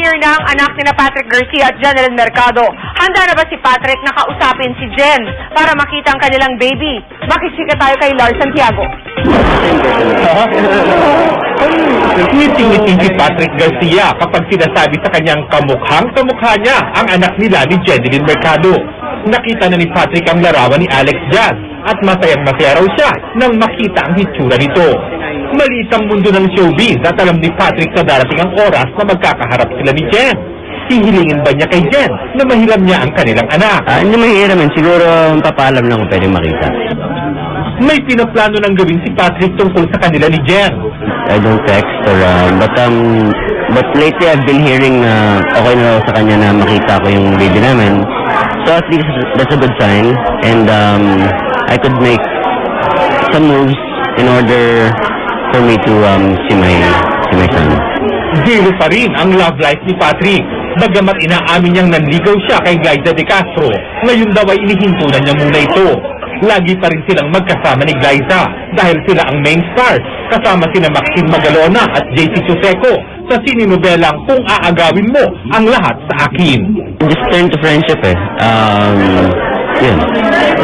year na ang anak ni na Patrick Garcia at Janelle Mercado. Handa na ba si Patrick na kausapin si Jen para makita ang kanilang baby? Makisika tayo kay Lars Santiago. Ngiti-ngiti si Patrick Garcia kapag sinasabi sa kanyang kamukhang kamukha niya ang anak nila ni Jeneline Mercado. Nakita na ni Patrick ang larawan ni Alex Jazz at masayang masaya raw siya nang makita ang hitsura nito. Maliit ang mundo ng showbiz at alam ni Patrick sa darating ang oras na magkakaharap sila ni Jen. Hihilingin ba niya kay Jen na mahiram niya ang kanilang anak? Ah, hindi mahihiramin. Siguro papalam lang kung pwede makita. May pinaplano ng gawin si Patrick tungkol sa kanila ni Jen. I don't text or uh, but um but lately I've been hearing na okay na raw sa kanya na makita ko yung baby namin. So at least that's a good sign and um I could make some moves in order for me to um see my see my son. Zero pa rin ang love life ni Patrick. Bagamat inaamin niyang nanligaw siya kay Glyza De Castro, ngayon daw ay inihinto na niya muna ito. Lagi pa rin silang magkasama ni Glyza dahil sila ang main stars kasama sina Maxine Magalona at JC Choseco sa sininobelang Kung Aagawin Mo ang Lahat sa Akin. Just turn to friendship eh. Um yun.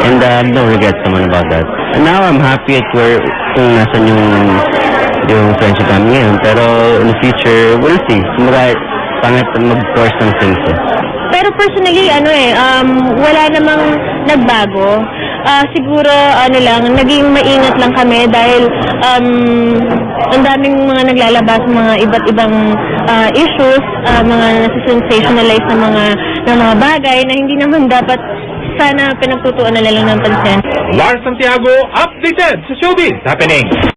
And uh, no regrets naman about that. Now I'm happy at where kung nasan yung yung friendship namin ngayon. Pero in the future, we'll see. Kumbaga, pangit mag-force ng things eh. Pero personally, ano eh, um, wala namang nagbago. Ah, siguro, ano lang, naging maingat lang kami dahil um, ang daming mga naglalabas mga iba't ibang ah, issues, ah, mga nasa-sensationalize na mga, na mga bagay na hindi naman dapat sana pinagtutuan na lang ng pansin. Lars Santiago, updated sa Showbiz Happening.